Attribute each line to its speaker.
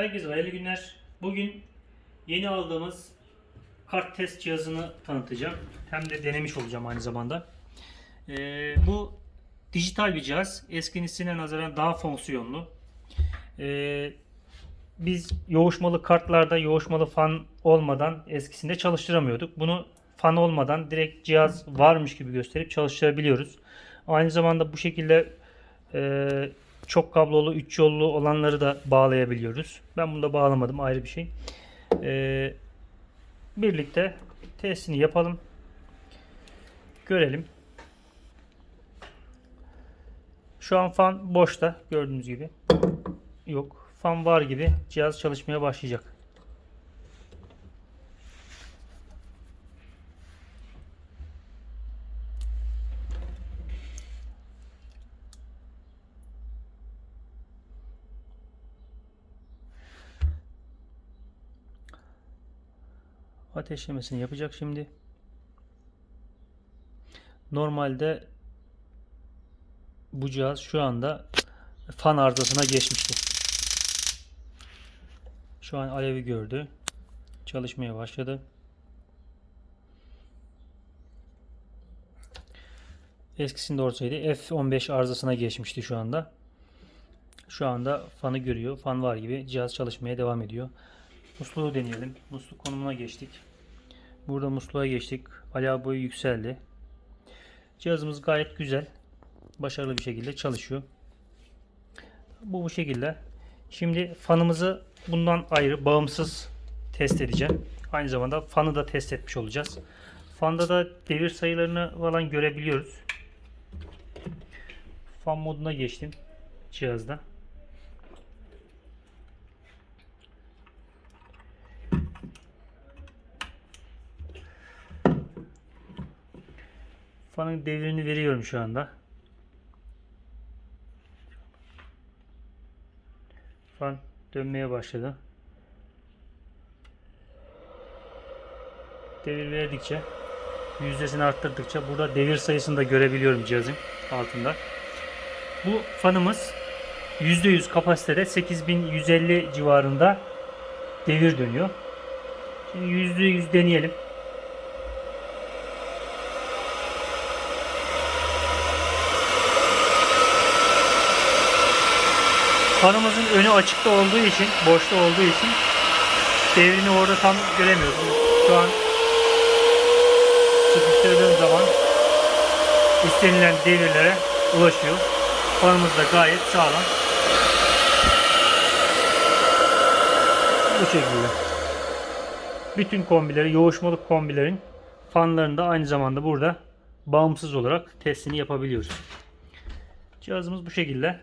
Speaker 1: Herkese hayırlı günler. Bugün yeni aldığımız kart test cihazını tanıtacağım. Hem de denemiş olacağım aynı zamanda. Ee, bu dijital bir cihaz. Eskisine nazaran daha fonksiyonlu. Ee, biz yoğuşmalı kartlarda yoğuşmalı fan olmadan eskisinde çalıştıramıyorduk. Bunu fan olmadan direkt cihaz varmış gibi gösterip çalıştırabiliyoruz. Aynı zamanda bu şekilde e, çok kablolu, 3 yollu olanları da bağlayabiliyoruz. Ben bunu da bağlamadım ayrı bir şey. E, birlikte testini yapalım. Görelim. Şu an fan boşta gördüğünüz gibi. Yok. Fan var gibi cihaz çalışmaya başlayacak. Ateşlemesini yapacak şimdi. Normalde bu cihaz şu anda fan arızasına geçmişti. Şu an alevi gördü. Çalışmaya başladı. Eskisinde olsaydı F15 arızasına geçmişti şu anda. Şu anda fanı görüyor. Fan var gibi cihaz çalışmaya devam ediyor. Musluğu deneyelim. Musluk konumuna geçtik. Burada musluğa geçtik. Alev boyu yükseldi. Cihazımız gayet güzel. Başarılı bir şekilde çalışıyor. Bu bu şekilde. Şimdi fanımızı bundan ayrı bağımsız test edeceğim. Aynı zamanda fanı da test etmiş olacağız. Fanda da devir sayılarını falan görebiliyoruz. Fan moduna geçtim cihazda. Fanın devrini veriyorum şu anda. Fan dönmeye başladı. Devir verdikçe yüzdesini arttırdıkça burada devir sayısını da görebiliyorum cihazın altında. Bu fanımız %100 kapasitede 8150 civarında devir dönüyor. Şimdi %100 deneyelim. Fanımızın önü açıkta olduğu için, boşta olduğu için devrini orada tam göremiyoruz. Şu an sıkıştırdığım zaman istenilen devirlere ulaşıyor. Fanımız da gayet sağlam. Bu şekilde. Bütün kombileri, yoğuşmalı kombilerin fanlarını da aynı zamanda burada bağımsız olarak testini yapabiliyoruz. Cihazımız bu şekilde.